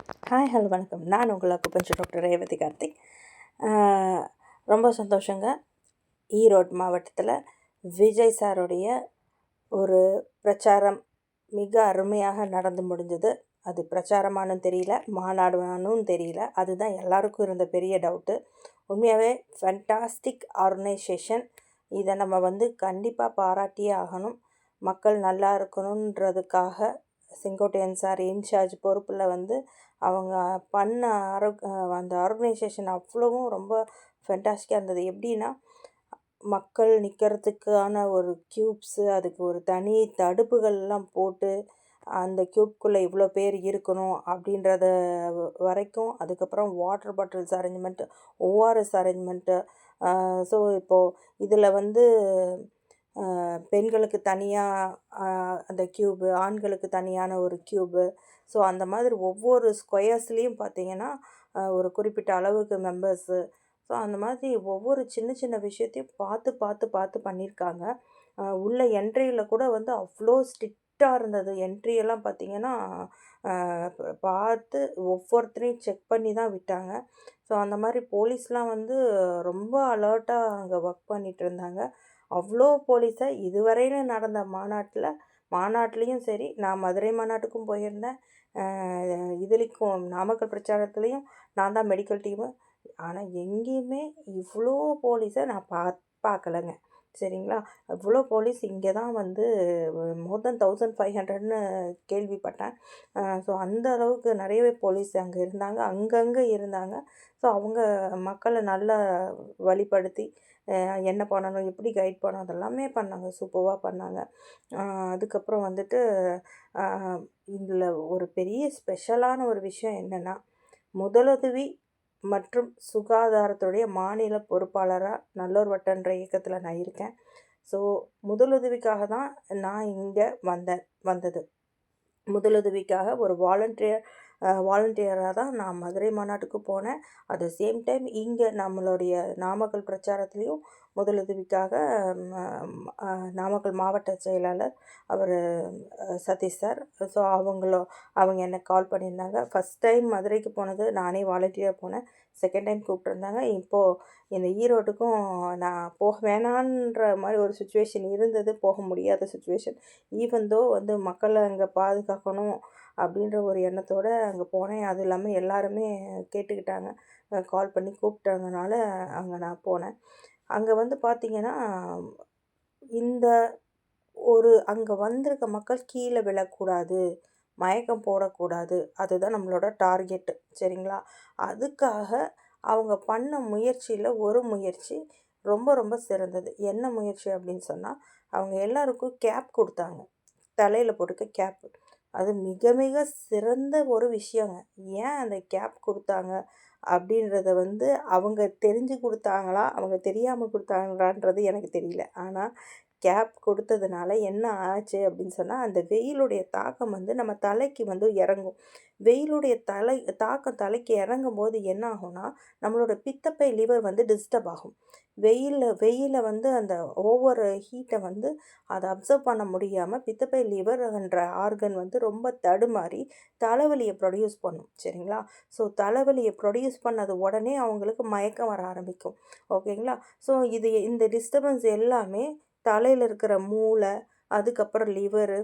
Hi hello வணக்கம். நான் உங்கள் குப்பஞ்சு டாக்டர் ரேவதி கார்த்திக் ரொம்ப சந்தோஷங்க. ஈரோடு மாவட்டத்தில் விஜய் சாருடைய ஒரு பிரச்சாரம் மிக அருமையாக நடந்து முடிஞ்சது. அது பிரச்சாரமானும் தெரியல மாநாடுமானும் தெரியல. அதுதான் எல்லாருக்கும் இருந்த பெரிய டவுட்டு. உண்மையாகவே ஃபண்டாஸ்டிக் ஆர்கனைசேஷன் இதை நம்ம வந்து கண்டிப்பாக பாராட்டியே ஆகணும். மக்கள் நல்லா இருக்கணுன்றதுக்காக செங்கோட்டையன் சார் இன்சார்ஜ் பொறுப்பில் வந்து அவங்க பண்ண ஆரோ அந்த ஆர்கனைசேஷன் அவ்வளவும் ரொம்ப ஃபென்டாஸ்டிக்காக இருந்தது. எப்படின்னா மக்கள் நிற்கிறதுக்கான ஒரு க்யூப்ஸு அதுக்கு ஒரு தனி தடுப்புகள்லாம் போட்டு அந்த க்யூப்குள்ளே இவ்வளோ பேர் இருக்கணும் அப்படின்றத வரைக்கும் அதுக்கப்புறம் water bottles arrangement ORS arrangement so இப்போது இதில் வந்து பெண்களுக்கு தனியாக அந்த க்யூபு ஆண்களுக்கு தனியான ஒரு க்யூபு. ஸோ அந்த மாதிரி ஒவ்வொரு ஸ்கொயர்ஸ்லேயும் பார்த்தீங்கன்னா ஒரு குறிப்பிட்ட அளவுக்கு மெம்பர்ஸு. ஸோ அந்த மாதிரி ஒவ்வொரு சின்ன சின்ன விஷயத்தையும் பார்த்து பார்த்து பார்த்து பண்ணியிருக்காங்க உள்ள என்ட்ரியில் கூட வந்து அவ்வளோ ஸ்ட்ரிக்டாக இருந்தது. என்ட்ரியெல்லாம் பார்த்திங்கன்னா பார்த்து ஒவ்வொருத்தரையும் செக் பண்ணி தான் விட்டாங்க. ஸோ அந்த மாதிரி போலீஸ்லாம் வந்து ரொம்ப அலர்ட்டாக அங்கே ஒர்க் பண்ணிகிட்டு இருந்தாங்க. அவ்வளோ போலீஸை இதுவரையிலும் நடந்த மாநாட்டில் மாநாட்டிலையும் சரி நான் மதுரை மாநாட்டுக்கும் போயிருந்தேன். ஆஹ் நாமக்கல் பிரச்சாரத்துலேயும் நான் தான் மெடிக்கல் டீமு ஆனால் எங்கேயுமே இவ்வளோ போலீஸை நான் பா பார்க்கலங்க. சரிங்களா? இவ்வளோ போலீஸ் இங்கே தான் வந்து மோர் தென் தௌசண்ட் ஃபைவ் ஹண்ட்ரட்னு கேள்விப்பட்டேன். ஸோ அந்த அளவுக்கு நிறையவே போலீஸ் அங்கே இருந்தாங்க. அங்கங்கே இருந்தாங்க. ஸோ அவங்க மக்களை நல்லா வழிப்படுத்தி என்ன பண்ணணும் எப்படி கைட் பண்ணணும் அதெல்லாமே பண்ணாங்க. சூப்பராக பண்ணாங்க. அதுக்கப்புறம் வந்துட்டு இதில் ஒரு பெரிய ஸ்பெஷலான ஒரு விஷயம் என்னென்னா முதலுதவி மற்றும் சுகாதாரத்துடைய மாநில பொறுப்பாளராக நல்லூர் வட்டன்ற இயக்கத்தில் நான் இருக்கேன். ஸோ முதலுதவிக்காக தான் நான் இங்கே வந்தேன் வந்தது. முதலுதவிக்காக ஒரு வாலண்டியர் வாலண்டியராக தான் நான் மதுரை மாநாட்டுக்கு போனேன். அட் த சேம் டைம் இங்கே நம்மளுடைய நாமக்கல் பிரச்சாரத்துலேயும் முதலுதவிக்காக நாமக்கல் மாவட்ட செயலாளர் அவர் சதீஷ் சார். ஸோ அவங்களோ அவங்க என்ன கால் பண்ணியிருந்தாங்க. ஃபஸ்ட் டைம் மதுரைக்கு போனது நானே வாலண்டியராக போனேன். செகண்ட் டைம் கூப்பிட்ருந்தாங்க இப்போது இந்த ஈரோட்டுக்கும் நான் போக வேணான்ற மாதிரி ஒரு சுச்சுவேஷன் இருந்தது. போக முடியாத சுச்சுவேஷன் ஈவன் தோ வந்து மக்களை அங்கே பாதுகாக்கணும் அப்படின்ற ஒரு எண்ணத்தோடு அங்கே போனேன். அது இல்லாமல் எல்லாருமே கேட்டுக்கிட்டாங்க. கால் பண்ணி கூப்பிட்டதுனால அங்கே நான் போனேன். அங்கே வந்து பார்த்திங்கன்னா இந்த ஒரு அங்கே வந்திருக்க மக்கள் கீழே விழக்கூடாது மயக்கம் போடக்கூடாது. அதுதான் நம்மளோட டார்கெட்டு சரிங்களா? அதுக்காக அவங்க பண்ண முயற்சியில் ஒரு முயற்சி ரொம்ப ரொம்ப சிறந்தது. என்ன முயற்சி அப்படின்னு சொன்னால் அவங்க எல்லாருக்கும் கேப் கொடுத்தாங்க. தலையில் போட்டுக்க கேப்பு அது மிக மிக சிறந்த ஒரு விஷயங்க. ஏன் அந்த கேப் கொடுத்தாங்க அப்படின்றத வந்து அவங்க தெரிஞ்சு கொடுத்தாங்களா? அவங்க தெரியாமல் கொடுத்தாங்களான்றது எனக்கு தெரியல. ஆனால் கேப் கொடுத்ததுனால என்ன ஆச்சு அப்படின்னு சொன்னால் அந்த வெயிலுடைய தாக்கம் வந்து நம்ம தலைக்கு வந்து இறங்கும். வெயிலுடைய தலை தாக்கம் தலைக்கு இறங்கும் போது என்ன ஆகும்னா நம்மளோட பித்தப்பை லிவர் வந்து டிஸ்டர்ப் ஆகும். வெயிலில் வெயிலில் வந்து அந்த ஓவர் ஹீட்டை வந்து அதை அப்சர்வ் பண்ண முடியாமல் பித்தப்பை லிவர்ன்ற ஆர்கன் வந்து ரொம்ப தடுமாறி தலைவலியை ப்ரொடியூஸ் பண்ணும். சரிங்களா? ஸோ தலைவலியை ப்ரொடியூஸ் பண்ணது உடனே அவங்களுக்கு மயக்கம் வர ஆரம்பிக்கும். ஓகேங்களா ஸோ இது இந்த டிஸ்டர்பன்ஸ் எல்லாமே தலையில் இருக்கிற மூளை அதுக்கப்புறம் லிவரு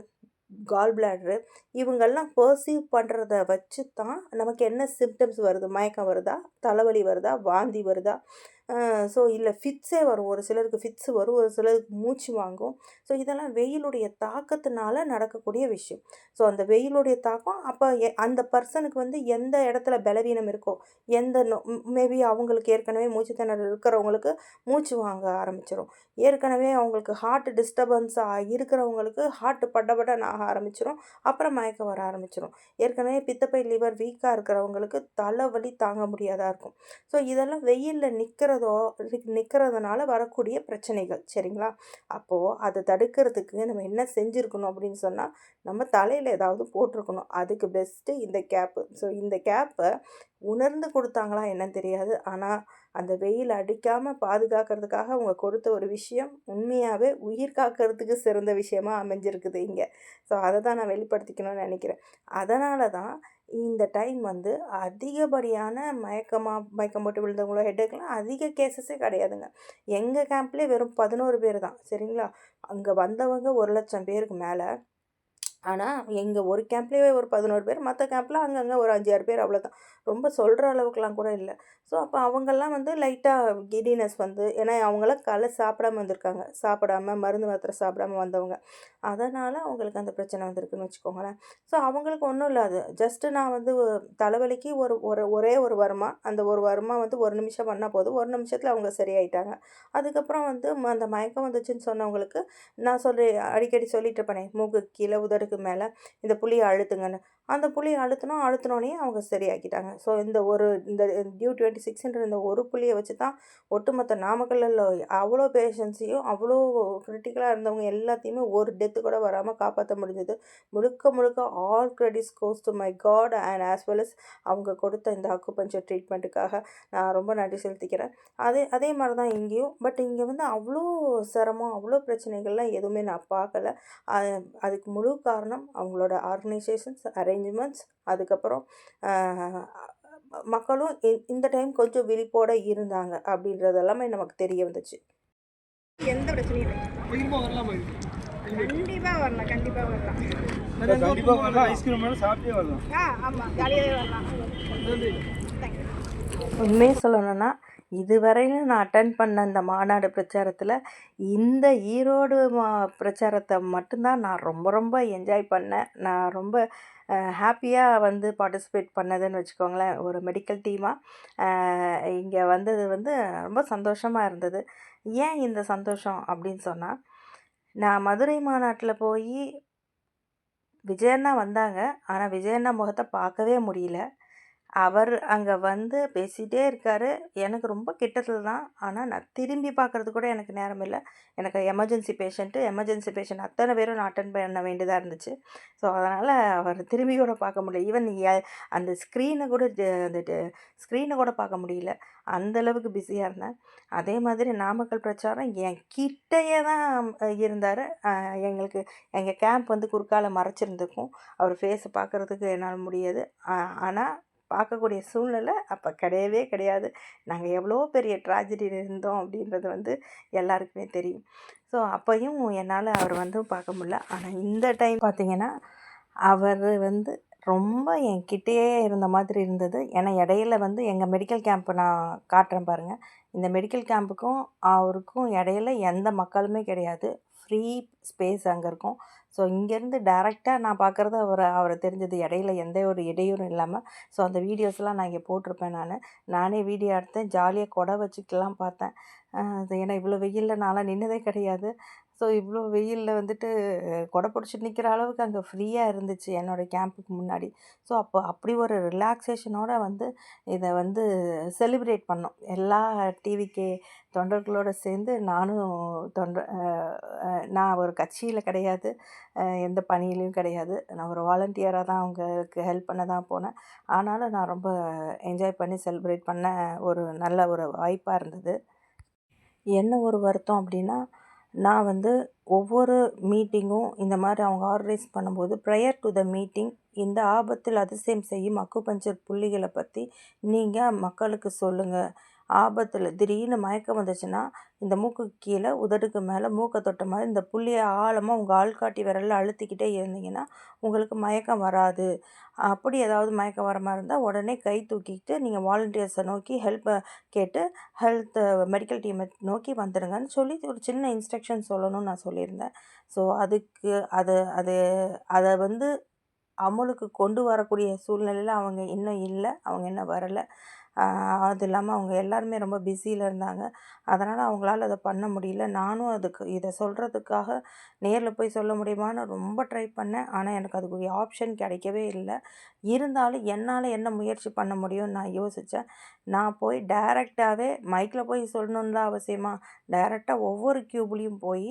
கால் பிளாட்ரு இவங்கெல்லாம் பர்சீவ் பண்ணுறத வச்சு தான் நமக்கு என்ன சிம்டம்ஸ் வருது? மயக்கம் வருதா? தலைவலி வருதா? வாந்தி வருதா? ஸோ இல்லை ஃபிட்ஸே வரும். ஒரு சிலருக்கு ஃபிட்ஸு வரும் ஒரு சிலருக்கு மூச்சு வாங்கும். ஸோ இதெல்லாம் வெயிலுடைய தாக்கத்தினால நடக்கக்கூடிய விஷயம். ஸோ அந்த வெயிலுடைய தாக்கம் அப்போ அந்த பர்சனுக்கு வந்து எந்த இடத்துல பலவீனம் இருக்கோ எந்த நோ மேபி அவங்களுக்கு ஏற்கனவே மூச்சு திணறல் இருக்கிறவங்களுக்கு மூச்சு வாங்க ஆரம்பிச்சிடும் ஏற்கனவே அவங்களுக்கு ஹார்ட் டிஸ்டர்பன்ஸாக இருக்கிறவங்களுக்கு ஹார்ட் படபடன்னு ஆக ஆரம்பிச்சிடும் அப்புறம் மயக்கம் வர ஆரம்பிச்சிடும் ஏற்கனவே பித்தப்பை லிவர் வீக்காக இருக்கிறவங்களுக்கு தலைவலி தாங்க முடியாதா இருக்கும். ஸோ இதெல்லாம் வெயிலில் நிற்கிற நிற்கிறதோ நிற்கிறதுனால வரக்கூடிய பிரச்சனைகள் சரிங்களா? அப்போது அதை தடுக்கிறதுக்கு நம்ம என்ன செஞ்சுருக்கணும் அப்படின்னு சொன்னால் நம்ம தலையில் ஏதாவது போட்டிருக்கணும். அதுக்கு பெஸ்ட்டு இந்த கேப்பு ஸோ இந்த கேப்பை உணர்ந்து கொடுத்தாங்களா என்னன்னு தெரியாது. ஆனால் அந்த வெயில் அடிக்காமல் பாதுகாக்கிறதுக்காக அவங்க கொடுத்த ஒரு விஷயம் உண்மையாகவே உயிர் காக்கிறதுக்கு சிறந்த விஷயமாக அமைஞ்சிருக்குது இங்கே. ஸோ அதை தான் நான் வெளிப்படுத்திக்கணும்னு நினைக்கிறேன். அதனால தான் இந்த டைம் வந்து அதிகப்படியான மயக்கமாக மயக்கம் போட்டு விழுந்தவங்களோ ஹெட்டேக்லாம் அதிக கேசஸே கிடையாதுங்க. எங்கள் கேம்ப்லேயே வெறும் பதினோரு பேர் தான் சரிங்களா? அங்கே வந்தவங்க ஒரு லட்சம் பேருக்கு மேலே ஆனால் எங்கள் ஒரு கேம்ப்லேயே ஒரு பதினோரு பேர் மற்ற கேம்ப்பில் அங்கங்கே ஒரு அஞ்சாறு பேர் அவ்வளோதான் ரொம்ப சொல்கிற அளவுக்குலாம் கூட இல்லை. ஸோ அப்போ அவங்கெல்லாம் வந்து லைட்டாக கிடினஸ் வந்து ஏன்னா அவங்களாம் காலைல சாப்பிடாம வந்திருக்காங்க. சாப்பிடாம மருந்து மாத்திரை சாப்பிடாம வந்தவங்க. அதனால் அவங்களுக்கு அந்த பிரச்சனை வந்திருக்குன்னு வச்சுக்கோங்களேன். ஸோ அவங்களுக்கு ஒன்றும் இல்லாது ஜஸ்ட்டு நான் வந்து தலைவலிக்கு ஒரு ஒரு ஒரே ஒரு வாரமா அந்த ஒரு வாரமாக வந்து ஒரு நிமிஷம் பண்ணால் போதும். ஒரு நிமிஷத்தில் அவங்க சரியாயிட்டாங்க. அதுக்கப்புறம் வந்து ம- அந்த மயக்கம் வந்துச்சுன்னு சொன்னவங்களுக்கு நான் சொல்கிறேன் அடிக்கடி சொல்லிட்டு இருப்பேனே மூக்கு கீழே உதடுக்கு மேலே இந்த புளியை அழுத்துங்கன்னு. அந்த புளியை அழுத்தினோம் அழுத்தினோடனே அவங்க சரியாக்கிட்டாங்க. ஸோ இந்த ஒரு இந்த டியூ டுவெண்ட்டி சிக்ஸ்ன்ற இந்த ஒரு புளியை வச்சு தான் ஒட்டுமொத்த நாமக்கல்லில் அவ்வளோ பேஷண்ட்ஸையும் அவ்வளோ கிரிட்டிக்கலாக இருந்தவங்க எல்லாத்தையுமே ஒரு டெத்து கூட வராமல் காப்பாற்ற முடிஞ்சது. முழுக்க முழுக்க all credits goes to my God and as well as அவங்க கொடுத்த இந்த அக்குபஞ்சர் ட்ரீட்மெண்ட்டுக்காக நான் ரொம்ப நன்றி செலுத்திக்கிறேன். அதே அதே மாதிரி தான் இங்கேயும். பட் இங்கே வந்து அவ்வளோ சிரமம் அவ்வளோ பிரச்சனைகள்லாம் எதுவுமே நான் பார்க்கல. அதுக்கு முழு காரணம் அவங்களோட ஆர்கனைசேஷன்ஸ் அரேஞ்ச்மெண்ட்ஸ் அதுக்கப்புறம் மக்களும் இந்த டைம் கொஞ்சம் விழிப்போடு இருந்தாங்க அப்படின்றது எல்லாமே நமக்கு தெரிய வந்துச்சு. எந்த பிரச்சனையும்? கண்டிப்பாக வரலாம் கண்டிப்பாக வரலாம் நிறைய கண்டிப்பாக வரலாம். ஐஸ்கிரீம் வேணும் சாப்பிட்டே வரலாம். ஆ ஆமாம் ஜாலியாகவே வரலாம். உண்மையை சொல்லணும்னா இதுவரையிலும் நான் அட்டன் பண்ண இந்த மாநாடு பிரச்சாரத்தில் இந்த ஈரோடு மா பிரச்சாரத்தை மட்டும்தான் நான் ரொம்ப ரொம்ப என்ஜாய் பண்ணேன். நான் ரொம்ப ஹாப்பியாக வந்து பார்ட்டிசிபேட் பண்ணதுன்னு வச்சுக்கோங்களேன் ஒரு மெடிக்கல் டீமாக இங்கே வந்தது வந்து ரொம்ப சந்தோஷமாக இருந்தது. ஏன் இந்த சந்தோஷம் அப்படின்னு சொன்னால் நான் மதுரை மாநாட்டில் போய் விஜயண்ணா வந்தாங்க. ஆனால் விஜயண்ணா முகத்தை பார்க்கவே முடியல. அவர் அங்கே வந்து பேசிகிட்டே இருக்கார். எனக்கு ரொம்ப கிட்டத்தில் தான் ஆனால் நான் திரும்பி பார்க்குறது கூட எனக்கு நேரம் இல்லை. எனக்கு எமர்ஜென்சி பேஷண்ட்டு எமர்ஜென்சி பேஷண்ட் அத்தனை பேரும் நான் அட்டன் பண்ண வேண்டியதாக இருந்துச்சு. ஸோ அதனால் அவர் திரும்பி கூட பார்க்க முடியல. ஈவன் அந்த ஸ்க்ரீனை கூட அந்த ஸ்க்ரீனை கூட பார்க்க முடியல. அந்த அளவுக்கு பிஸியாக இருந்தேன். அதே மாதிரி நாமக்கல் பிரச்சாரம் என் கிட்டையே தான் இருந்தார். எங்களுக்கு எங்கள் கேம்ப் வந்து குறுக்கால மறைச்சிருந்துக்கும் அவர் ஃபேஸை பார்க்குறதுக்கு என்னால் முடியாது. ஆனால் பார்க்கக்கூடிய சூழ்நிலை அப்போ கிடையவே கிடையாது. நாங்கள் எவ்வளோ பெரிய ட்ராஜடியில் இருந்தோம் அப்படின்றது வந்து எல்லாருக்குமே தெரியும். ஸோ அப்பையும் என்னால் அவர் வந்து பார்க்க முடியல. ஆனால் இந்த டைம் பார்த்தீங்கன்னா அவர் வந்து ரொம்ப என் கிட்டேயே இருந்த மாதிரி இருந்தது. ஏன்னா இடையில வந்து எங்கள் மெடிக்கல் கேம்ப் நான் காட்டுறேன் பாருங்கள் இந்த மெடிக்கல் கேம்புக்கும் அவருக்கும் இடையில எந்த மக்களுமே கிடையாது. ஃப்ரீ ஸ்பேஸ் அங்கே இருக்கும். ஸோ இங்கேருந்து டேரெக்டாக நான் பார்க்குறது அவரை அவரை தெரிஞ்சது. இடையில எந்த ஒரு இடையூறும் இல்லாமல் ஸோ அந்த வீடியோஸ்லாம் நான் இங்கே போட்டிருப்பேன் நான். நானே வீடியோ எடுத்தேன். ஜாலியாக கொடை வச்சுக்கலாம் பார்த்தேன். ஏன்னா இவ்வளோ வெயிலில் நான்லாம் நின்னதே கிடையாது. ஸோ இவ்வளோ வெயிலில் வந்துட்டு கொடை பிடிச்சிட்டு நிற்கிற அளவுக்கு அங்கே ஃப்ரீயாக இருந்துச்சு என்னோடய கேம்புக்கு முன்னாடி. ஸோ அப்போ அப்படி ஒரு ரிலாக்ஸேஷனோடு வந்து இதை வந்து செலிப்ரேட் பண்ணோம். எல்லா டிவிக்கே தொண்டர்களோடு சேர்ந்து நானும் தொண்ட நான் ஒரு கட்சியில் கிடையாது. எந்த பணியிலையும் கிடையாது. நான் ஒரு வாலண்டியராக தான் அவங்களுக்கு ஹெல்ப் பண்ண தான் போனேன். ஆனாலும் நான் ரொம்ப என்ஜாய் பண்ணி செலிப்ரேட் பண்ண ஒரு நல்ல ஒரு வாய்ப்பாக இருந்தது. என்ன ஒரு வருத்தம் அப்படின்னா நான் வந்து ஒவ்வொரு மீட்டிங்கும் இந்த மாதிரி அவங்க ஆர்கனைஸ் பண்ணும்போது ப்ரையர் டு த மீட்டிங் இந்த ஆபத்தில் அதிசயம் செய்யும் அக்குபஞ்சர் புள்ளிகளை பற்றி நீங்கள் மக்களுக்கு சொல்லுங்கள் ஆபத்தில் திடீர்னு மயக்கம் வந்துச்சுன்னா இந்த மூக்குக்கு கீழே உதடுக்கு மேலே மூக்கை தொட்ட மாதிரி இந்த புள்ளியை ஆழமாக உங்கள் ஆள்காட்டி விரலில் அழுத்திக்கிட்டே இருந்தீங்கன்னா உங்களுக்கு மயக்கம் வராது. அப்படி ஏதாவது மயக்கம் வர மாதிரி இருந்தால் உடனே கை தூக்கிட்டு நீங்கள் வாலண்டியர்ஸை நோக்கி ஹெல்ப்பை கேட்டு ஹெல்த் மெடிக்கல் டீமை நோக்கி வந்துடுங்கன்னு சொல்லி ஒரு சின்ன இன்ஸ்ட்ரக்ஷன் சொல்லணும்னு நான் சொல்லியிருந்தேன். ஸோ அதுக்கு அது அது அதை வந்து அமலுக்கு கொண்டு வரக்கூடிய சூழ்நிலையில் அவங்க இன்னும் இல்லை. அவங்க இன்னும் வரலை. அது இல்லாமல் அவங்க எல்லாருமே ரொம்ப பிஸியில் இருந்தாங்க. அதனால் அவங்களால அதை பண்ண முடியல. நானும் அதுக்கு இதை சொல்கிறதுக்காக நேரில் போய் சொல்ல முடியுமான்னு ரொம்ப ட்ரை பண்ணேன். ஆனால் எனக்கு அதுக்குரிய ஆப்ஷன் கிடைக்கவே இல்லை. இருந்தாலும் என்னால் என்ன முயற்சி பண்ண முடியும்னு நான் யோசித்தேன் நான் போய் டைரெக்டாகவே மைக்கில் போய் சொல்லணுன்னுலாம் அவசியமா டைரெக்டாக ஒவ்வொரு க்யூப்லேயும் போய்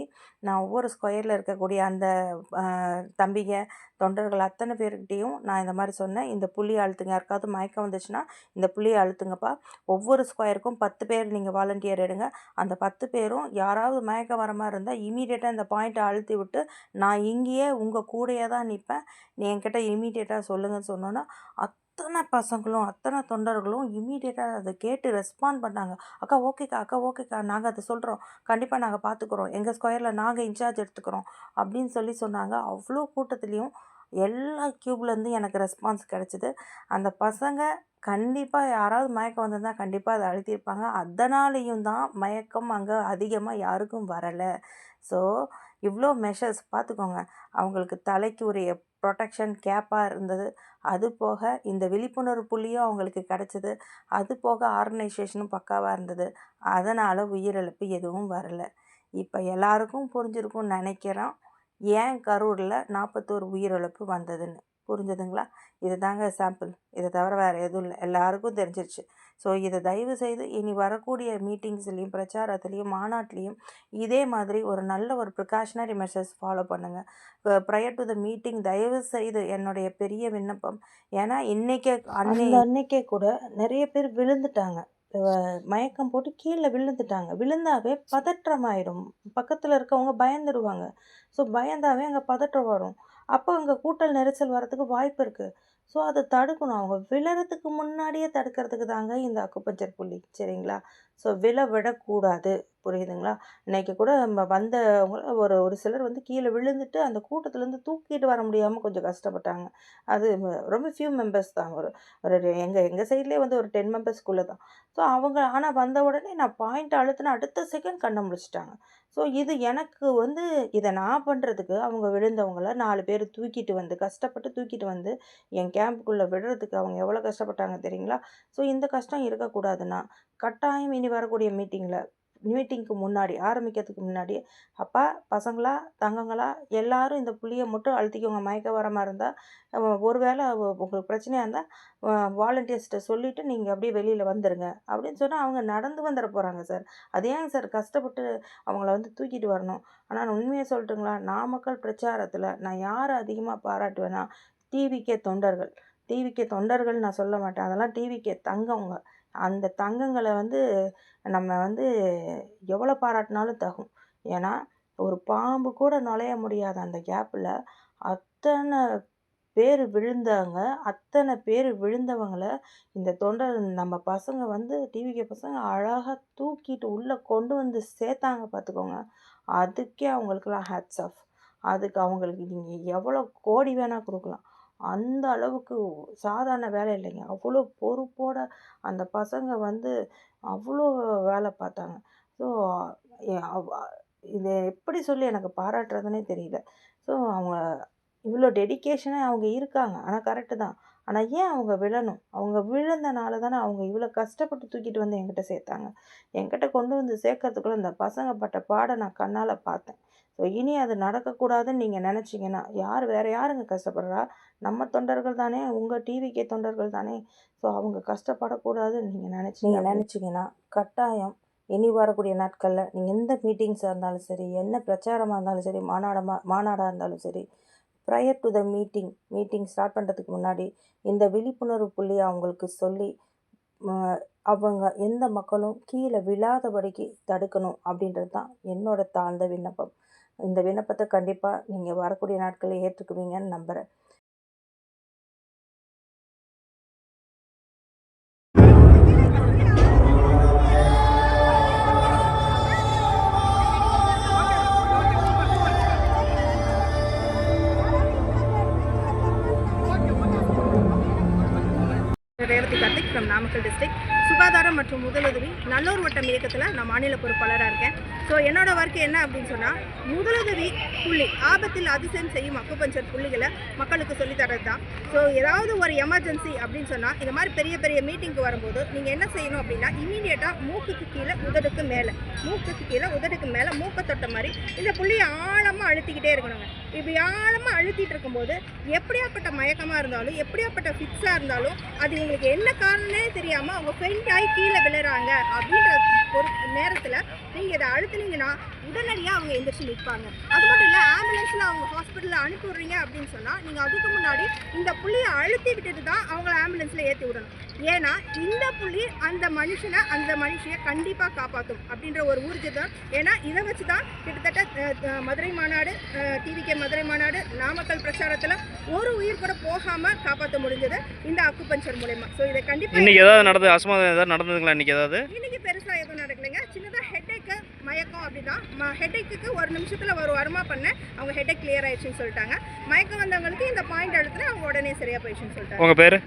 நான் ஒவ்வொரு ஸ்கொயரில் இருக்கக்கூடிய அந்த தம்பிங்க தொண்டர்கள் அத்தனை பேர்கிட்டையும் நான் இந்த மாதிரி சொன்னேன். இந்த புள்ளி அழுத்துங்க. யாருக்காவது மயக்கம் வந்துச்சுன்னா இந்த புள்ளி அழு அழுத்துங்கப்பா ஒவ்வொரு ஸ்கொயருக்கும் பத்து பேர் நீங்கள் வாலண்டியர் எடுங்க. அந்த பத்து பேரும் யாராவது மயக்கம் வர மாதிரி இருந்தால் இமீடியட்டாக இந்த பாயிண்ட்டை அழுத்தி விட்டு நான் இங்கேயே உங்கள் கூடயே தான் நிற்பேன். நீ என்கிட்ட இமீடியட்டாக சொல்லுங்கன்னு சொன்னோன்னா அத்தனை பசங்களும் அத்தனை தொண்டர்களும் இமீடியட்டாக அதை கேட்டு ரெஸ்பாண்ட் பண்ணாங்க. அக்கா ஓகேக்கா அக்கா ஓகேக்கா நாங்கள் அதை சொல்கிறோம் கண்டிப்பாக நாங்கள் பார்த்துக்குறோம் எங்கள் ஸ்கொயரில் நாங்கள் இன்சார்ஜ் எடுத்துக்கிறோம். அப்படின்னு சொல்லி சொன்னாங்க. அவ்வளோ கூட்டத்துலேயும் எல்லா க்யூப்லேருந்து எனக்கு ரெஸ்பான்ஸ் கிடச்சிது. அந்த பசங்க கண்டிப்பாக யாராவது மயக்கம் வந்திருந்தால் கண்டிப்பாக அதை அழுத்தியிருப்பாங்க அதனாலேயும் தான் மயக்கம் அங்கே அதிகமாக யாருக்கும் வரலை. ஸோ இவ்வளோ மெஷர்ஸ் பார்த்துக்கோங்க அவங்களுக்கு தலைக்கு உரிய ப்ரொடெக்ஷன் கேப்பாக இருந்தது. அது போக இந்த விழிப்புணர்வு புள்ளியும் அவங்களுக்கு கிடச்சிது. அது போக ஆர்கனைசேஷனும் பக்காவாக இருந்தது. அதனால் உயிரிழப்பு எதுவும் வரலை. இப்போ எல்லாருக்கும் புரிஞ்சிருக்கும்னு நினைக்கிறோம் ஏன் கரூரில் நாற்பத்தோரு உயிரிழப்பு வந்ததுன்னு. புரிஞ்சுதுங்களா? இது தாங்க சாம்பிள் இதை தவிர வேறு எதுவும் இல்லை. எல்லாருக்கும் தெரிஞ்சிருச்சு. ஸோ இதை தயவு செய்து இனி வரக்கூடிய மீட்டிங்ஸ்லேயும் பிரச்சாரத்துலேயும் மாநாட்டிலையும் இதே மாதிரி ஒரு நல்ல ஒரு ப்ரிகாஷனரி மெஷர்ஸ் ஃபாலோ பண்ணுங்கள் ப்ரையர் டு த மீட்டிங் தயவு செய்து என்னுடைய பெரிய விண்ணப்பம். ஏன்னா இன்றைக்கே அன்னை அன்னைக்கே கூட நிறைய பேர் விழுந்துட்டாங்க. மயக்கம் போட்டு கீழே விழுந்துட்டாங்க. விழுந்தாவே பதற்றமாயிடும். பக்கத்தில் இருக்கவங்க பயந்துடுவாங்க ஸோ பயந்தாவே அங்கே பதற்றம் வரும். அப்போ அங்கே கூட்டல் நெரிசல் வரதுக்கு வாய்ப்பு இருக்குது ஸோ அதை தடுக்கணும். அவங்க விழறதுக்கு முன்னாடியே தடுக்கிறதுக்கு தாங்க இந்த அக்குப்பஞ்சர் புள்ளி. சரிங்களா? ஸோ விழ விடக்கூடாது புரியுதுங்களா? இன்றைக்கி கூட நம்ம வந்தவங்க ஒரு ஒரு சிலர் வந்து கீழே விழுந்துட்டு அந்த கூட்டத்துலேருந்து தூக்கிட்டு வர முடியாமல் கொஞ்சம் கஷ்டப்பட்டாங்க. அது ரொம்ப ஃபியூ மெம்பர்ஸ் தான். ஒரு ஒரு எங்கள் எங்கள் சைட்லேயே வந்து ஒரு டென் மெம்பர்ஸ்க்குள்ளே தான். ஸோ அவங்க ஆனால் வந்த உடனே நான் பாயிண்ட் அழுத்தின அடுத்த செகண்ட் கண்ணை முடிச்சிட்டாங்க ஸோ இது எனக்கு வந்து இதை நான் பண்ணுறதுக்கு அவங்க விழுந்தவங்கள நாலு பேர் தூக்கிட்டு வந்து கஷ்டப்பட்டு தூக்கிட்டு வந்து என் கேம்புக்குள்ளே விடுறதுக்கு அவங்க எவ்வளோ கஷ்டப்பட்டாங்க தெரியுங்களா? ஸோ இந்த கஷ்டம் இருக்கக்கூடாதுன்னா கட்டாயம் இனி வரக்கூடிய மீட்டிங்கில் மீட்டிங்க்கு முன்னாடி ஆரம்பிக்கிறதுக்கு முன்னாடி அப்பா பசங்களா தங்கங்களா எல்லாரும் இந்த புள்ளியை மட்டும் அழுத்திக்கோங்க. மயக்க வர மாதிரி இருந்தால் ஒருவேளை வேளை உங்களுக்கு பிரச்சனையாக இருந்தால் வாலண்டியர்ஸ்கிட்ட சொல்லிவிட்டு நீங்கள் அப்படியே வெளியில் வந்துடுங்க அப்படின்னு சொன்னால் அவங்க நடந்து வந்துட போகிறாங்க சார். அது ஏங்க சார் கஷ்டப்பட்டு அவங்கள வந்து தூக்கிட்டு வரணும்? ஆனால் நான் உண்மையை சொல்லட்டுங்களா? நாமக்கல் பிரச்சாரத்தில் நான் யாரை அதிகமாக பாராட்டுவேன்னா டிவிகே தொண்டர்கள். டிவிகே தொண்டர்கள் நான் சொல்ல மாட்டேன். அதெல்லாம் டிவிகே தங்கவங்க. அந்த தங்கங்களை வந்து நம்ம வந்து எவ்வளோ பாராட்டினாலும் தகும். ஏன்னா ஒரு பாம்பு கூட நுழைய முடியாத அந்த கேப்பில் அத்தனை பேர் விழுந்தாங்க அத்தனை பேர் விழுந்தவங்கள இந்த தொண்டர் நம்ம பசங்க வந்து டிவிகே பசங்க அழகாக தூக்கிட்டு உள்ளே கொண்டு வந்து சேர்த்தாங்க பார்த்துக்கோங்க அதுக்கே அவங்களுக்குலாம் ஹேட்ஸ் ஆஃப் அதுக்கு அவங்களுக்கு நீங்கள் எவ்வளோ கோடி வேணால் கொடுக்கலாம். அந்த அளவுக்கு சாதாரண வேலை இல்லைங்க. அவ்வளோ பொறுப்போட அந்த பசங்க வந்து அவ்வளோ வேலை பார்த்தாங்க. ஸோ இதை எப்படி சொல்லி எனக்கு பாராட்டுறதுனே தெரியல. ஸோ அவங்க இவ்வளோ டெடிக்கேஷனாக அவங்க இருக்காங்க. ஆனால் கரெக்டு தான். ஆனால் ஏன் அவங்க விழணும்? அவங்க விழுந்தனால தானே அவங்க இவ்வளோ கஷ்டப்பட்டு தூக்கிட்டு வந்து என்கிட்ட சேர்த்தாங்க. என்கிட்ட கொண்டு வந்து சேர்க்கறதுக்குள்ள இந்த பசங்க பட்ட பாடை நான் கண்ணால் பார்த்தேன். ஸோ இனி அது நடக்கக்கூடாதுன்னு நீங்கள் நினச்சிங்கன்னா யார் வேறு யாருங்க கஷ்டப்படுறா? நம்ம தொண்டர்கள் தானே உங்கள் டிவிக்கே தொண்டர்கள் தானே. ஸோ அவங்க கஷ்டப்படக்கூடாதுன்னு நீங்கள் நினச்சிங்க. நினச்சிங்கன்னா கட்டாயம் இனி வரக்கூடிய நாட்களில் நீங்கள் எந்த மீட்டிங்ஸாக இருந்தாலும் சரி என்ன பிரச்சாரமாக இருந்தாலும் சரி மாநாடமாக மாநாடாக இருந்தாலும் சரி prior to the meeting meeting start பண்ணுறதுக்கு முன்னாடி இந்த விழிப்புணர்வு புள்ளியை அவங்களுக்கு சொல்லி அவங்க எந்த மக்களும் கீழே விழாதபடிக்கு தடுக்கணும் அப்படின்றது தான் என்னோட தாழ்ந்த விண்ணப்பம். இந்த விண்ணப்பத்தை கண்டிப்பாக நீங்கள் வரக்கூடிய நாட்களில் ஏற்றுக்குவீங்கன்னு நம்புகிறேன் என்ன அப்படின்னு சொன்னால் முதலுதவி புள்ளி ஆபத்தில் அதிசயம் செய்யும் அக்குபஞ்சர் புள்ளிகளை மக்களுக்கு சொல்லித் தரது தான் ஸோ ஏதாவது ஒரு எமர்ஜென்சி அப்படின்னு சொன்னால் இந்த மாதிரி பெரிய பெரிய மீட்டிங்க்கு வரும்போது நீங்கள் என்ன செய்யணும் அப்படின்னா இமீடியட்டாக மூக்குக்கு கீழே உதடுக்கு மேலே மூக்குக்கு கீழே உதடுக்கு மேலே மூக்கை தொட்ட மாதிரி இந்த புள்ளியை ஆழமாக அழுத்திக்கிட்டே இருக்கணுங்க. இப்படி ஆழமாக அழுத்திட்டு இருக்கும்போது எப்படியாப்பட்ட மயக்கமாக இருந்தாலும் எப்படியாப்பட்ட ஃபிக்ஸாக இருந்தாலும் அது உங்களுக்கு என்ன காரணமே தெரியாமல் அவங்க ஃபெயிண்ட் ஆகி கீழே விழுறாங்க அப்படின்ற ஒரு நேரத்தில் நீங்கள் இதை அழுத்துனீங்கன்னா உடனடியாக அவங்க எந்திரிச்சு நிற்பாங்க அது மட்டும் இல்லை ஆம்புலன்ஸில் அனுப்பி விடுறீங்க அப்படின்னு சொன்னால் நீங்கள் அதுக்கு முன்னாடி இந்த புள்ளியை அழுத்தி விட்டுட்டு தான் அவங்கள ஆம்புலன்ஸில் ஏற்றி விடணும். ஏன்னா இந்த புள்ளி அந்த மனுஷனை அந்த மனுஷியை கண்டிப்பாக காப்பாற்றும் அப்படின்ற ஒரு ஊர்ஜிதம். ஏன்னா இதை வச்சு தான் கிட்டத்தட்ட மதுரை மாநாடு டிவிகே மதுரை மாநாடு நாமக்கல் பிரச்சாரத்தில் ஒரு உயிர் கூட போகாமல் காப்பாற்ற முடிஞ்சது இந்த அக்குபஞ்சர் மூலயமா. ஸோ இதை கண்டிப்பாக இன்னைக்கு ஏதாவது நடந்தது அசம்பாவிதம் ஏதாவது நடந்ததுங்களா இன்னைக்கு ஏதாவது? இன்னைக்கு பெருசா எதுவும் நடக்கலைங்க. சின்னதா மயக்கம் அப்படிதான் ஹெட்டேக்கு ஒரு நிமிஷத்துல ஒரு வரமா பண்ணேன் அவங்க ஹெட்டேக் கிளியர் ஆயிடுச்சுன்னு சொல்லிட்டாங்க. மயக்கம் வந்தவங்களுக்கு இந்த பாயிண்ட் எடுத்துட்டு அவங்க உடனே சரியா போயிடுச்சுன்னு சொல்லிட்டாங்க. உங்கள் பேர்?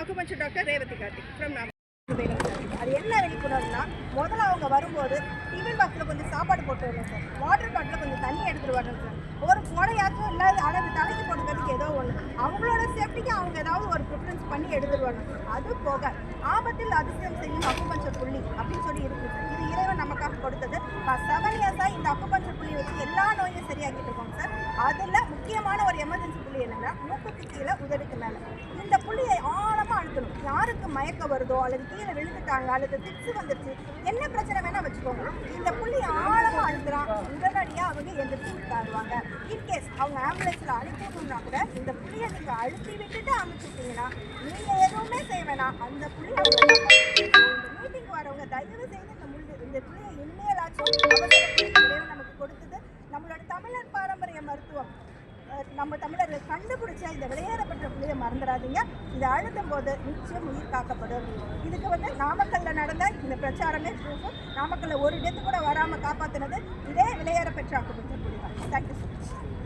Acupuncture doctor Revathi Karthik from நாம அது என்ன விழிப்புணர்வுனா முதல்ல அவங்க வரும்போது டிஃபன் பாக்ஸில் கொஞ்சம் சாப்பாடு போட்டு வரணும் சார் வாட்டர் பாட்டில் கொஞ்சம் தண்ணி எடுத்துட்டு வரணும் சார் ஒரு குடையாச்சும் இல்லாத அளவு தலைக்கு போட்டுக்கிறதுக்கு ஏதோ ஒன்று அவங்களோட சேஃப்டிக்கு அவங்க ஏதாவது ஒரு ப்ரிஃபரன்ஸ் பண்ணி எடுத்துட்டு வரணும். அது போக ஆபத்தில் அதிசயம் செய்யும் அக்குபஞ்சர் புள்ளி அப்படின்னு சொல்லி இருக்குது சார் நமக்காக கொடுத்தது. செவன் இயர்ஸாக இந்த அக்குபஞ்சர் புள்ளி வச்சு எல்லா நோயும் சரியாக்கிட்டு இருக்கோம் சார். அதில் முக்கியமான ஒரு எமர்ஜென்சி புள்ளி என்னன்னா மூக்குக்கு கீழே உதடுக்கு மேலே. இந்த புள்ளியை ஆழமாக அழுத்தணும். யாருக்கு மயக்கம் வருதோ அல்லது கீழே விழுந்துட்டாங்க அல்லது திக்ஸ் வந்துருச்சு என்ன பிரச்சனை வேணால் வச்சுக்கோங்க. இந்த புள்ளி ஆழமாக அழுத்துறான் உடனடியாக அவங்க எந்திரிச்சு உட்காருவாங்க. இன்கேஸ் அவங்க ஆம்புலன்ஸில் அனுப்பிவிடணும்னா கூட இந்த புள்ளியை நீங்கள் அழுத்தி விட்டுட்டு அனுப்பிச்சிட்டீங்கன்னா நீங்கள் எதுவுமே செய்ய வேணாம். அந்த புள்ளி இந்த மீட்டிங் வரவங்க தயவு செய்து இந்த முள்ளு இனிமேலாச்சும் நமக்கு கொடுத்தது நம்மளோட தமிழர் பாரம்பரிய மருத்துவம். நம்ம தமிழர்கள் கண்டுபிடிச்ச இந்த விளையாடப்பட்ட புள்ளியை மறந்துடாதீங்க. இதை அழுதும் போது நிச்சயம் உயிர் காக்கப்படும். இதுக்கு வந்து நாமக்கல்ல நடந்த இந்த பிரச்சாரமே ப்ரூஃபு நாமக்கல்ல ஒரு டெத்து கூட வராமல் காப்பாற்றினது இதே விளையாட பெற்ற புள்ளி தான் தேங்க்யூ ஸோ மச்